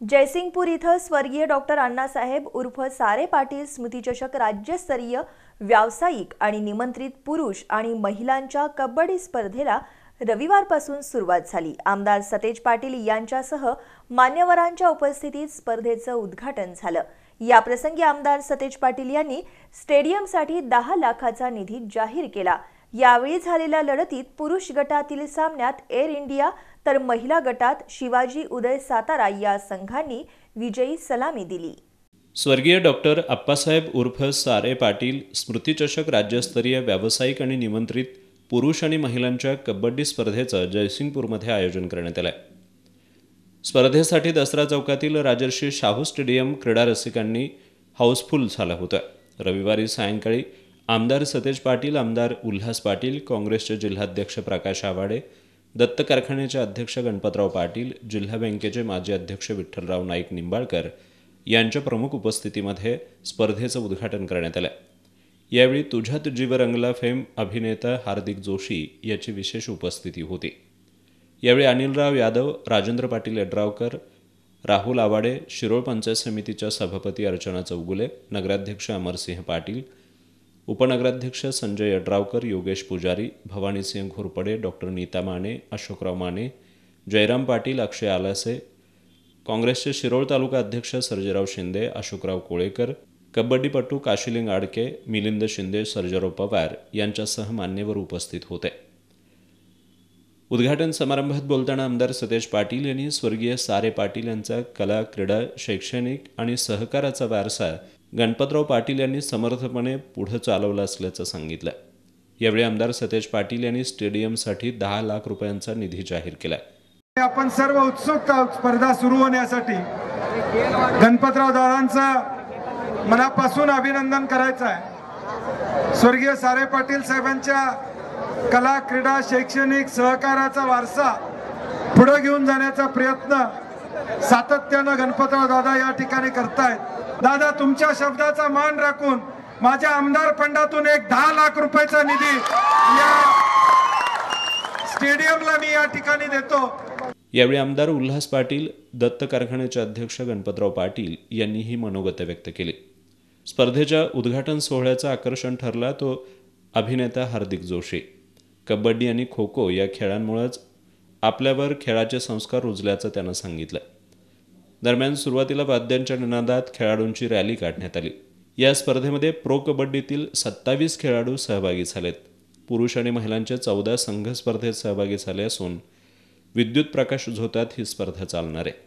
जयसिंगपूर इथं स्वर्गीय डॉक्टर अण्णासाहेब उर्फ सारे पाटील स्मृतिचषक राज्यस्तरीय व्यावसायिक आणि निमंत्रित पुरुष आणि महिलांच्या कबड्डी स्पर्धेला रविवारपासून सुरुवात झाली. आमदार सतेज पाटील यांच्यासह मान्यवरांच्या उपस्थितीत स्पर्धेचं उद्घाटन झालं. याप्रसंगी आमदार सतेज पाटील यांनी स्टेडियमसाठी दहा लाखाचा निधी जाहीर केला. यावेळी झालेल्या लढतीत पुरुष गटातील सामन्यात एअर इंडिया तर महिला गटात शिवाजी उदय सातारा या संघांनी विजयी सलामी दिली. स्वर्गीय डॉक्टर अप्पासाहेब उर्फ सारे पाटील स्मृतिचषक राज्यस्तरीय व्यावसायिक आणि निमंत्रित पुरुष आणि महिलांच्या कबड्डी स्पर्धेचं जयसिंगपूरमध्ये आयोजन करण्यात आलं आहे स्पर्धेसाठी दसरा चौकातील राजर्षी शाहू स्टेडियम क्रीडा रसिकांनी हाऊसफुल झालं होतं. रविवारी सायंकाळी आमदार सतेज पाटील आमदार उल्हास पाटील काँग्रेसचे जिल्हाध्यक्ष प्रकाश आवाडे दत्त कारखान्याचे अध्यक्ष गणपतराव पाटील जिल्हा बँकेचे माजी अध्यक्ष विठ्ठलराव नाईक निंबाळकर यांच्या प्रमुख उपस्थितीमध्ये स्पर्धेचं उद्घाटन करण्यात आलं यावेळी तुझ्यात जीव रंगला फेम अभिनेता हार्दिक जोशी याची विशेष उपस्थिती होती. यावेळी अनिलराव यादव राजेंद्र पाटील यड्रावकर राहुल आवाडे शिरोळ पंचायत समितीच्या सभापती अर्चना चौगुले नगराध्यक्ष अमरसिंह पाटील उपनगराध्यक्ष संजय यड्रावकर योगेश पुजारी भवानीसिंह घोरपडे डॉक्टर नीता माने अशोकराव माने जयराम पाटील अक्षय आलासे काँग्रेसचे शिरोळ तालुका अध्यक्ष सर्जेराव शिंदे अशोकराव कोळेकर कबड्डीपटू काशिलिंग आडके मिलिंद शिंदे सर्जरो पवार यांच्यासह मान्यवर उपस्थित होते. उद्घाटन समारंभात बोलताना आमदार सतेज पाटील यांनी स्वर्गीय सारे पाटील यांचा कला क्रीडा शैक्षणिक आणि सहकाराचा वारसा गणपतराव पाटील यांनी समर्थपणे पुढं चालवला असल्याचं सांगितलं. यावेळी आमदार सतेज पाटील यांनी स्टेडियमसाठी दहा लाख रुपयांचा निधी जाहीर केला. आपण सर्व उत्सुक स्पर्धा सुरू होण्यासाठी गणपतराव दादांचा मनापासून अभिनंदन करायचं आहे. स्वर्गीय सारे पाटील साहेबांच्या कला क्रीडा शैक्षणिक सहकाराचा वारसा पुढे घेऊन जाण्याचा प्रयत्न सातत्यानं गणपतराव दादा या ठिकाणी करतायत. दादा तुमच्या शब्दाचा मान राखून माझ्या आमदार फंडातून एक दहा लाख रुपयाचा निधी या स्टेडियमला मी या ठिकाणी देतो. यावेळी आमदार उल्हास पाटील दत्त कारखान्याचे अध्यक्ष गणपतराव पाटील यांनीही मनोगत व्यक्त केली. स्पर्धेच्या उद्घाटन सोहळ्याचं आकर्षण ठरला तो अभिनेता हार्दिक जोशी. कबड्डी आणि खो खो या खेळांमुळेच आपल्यावर खेळाचे संस्कार रुजल्याचं त्यानं सांगितलं. दरम्यान सुरुवातीला वाद्यांच्या निनादात खेळाडूंची रॅली काढण्यात आली. या स्पर्धेमध्ये प्रो कबड्डीतील सत्तावीस खेळाडू सहभागी झालेत. पुरुष आणि महिलांचे चौदा संघ स्पर्धेत सहभागी झाले असून विद्युत प्रकाश झोतात ही स्पर्धा चालणार आहे.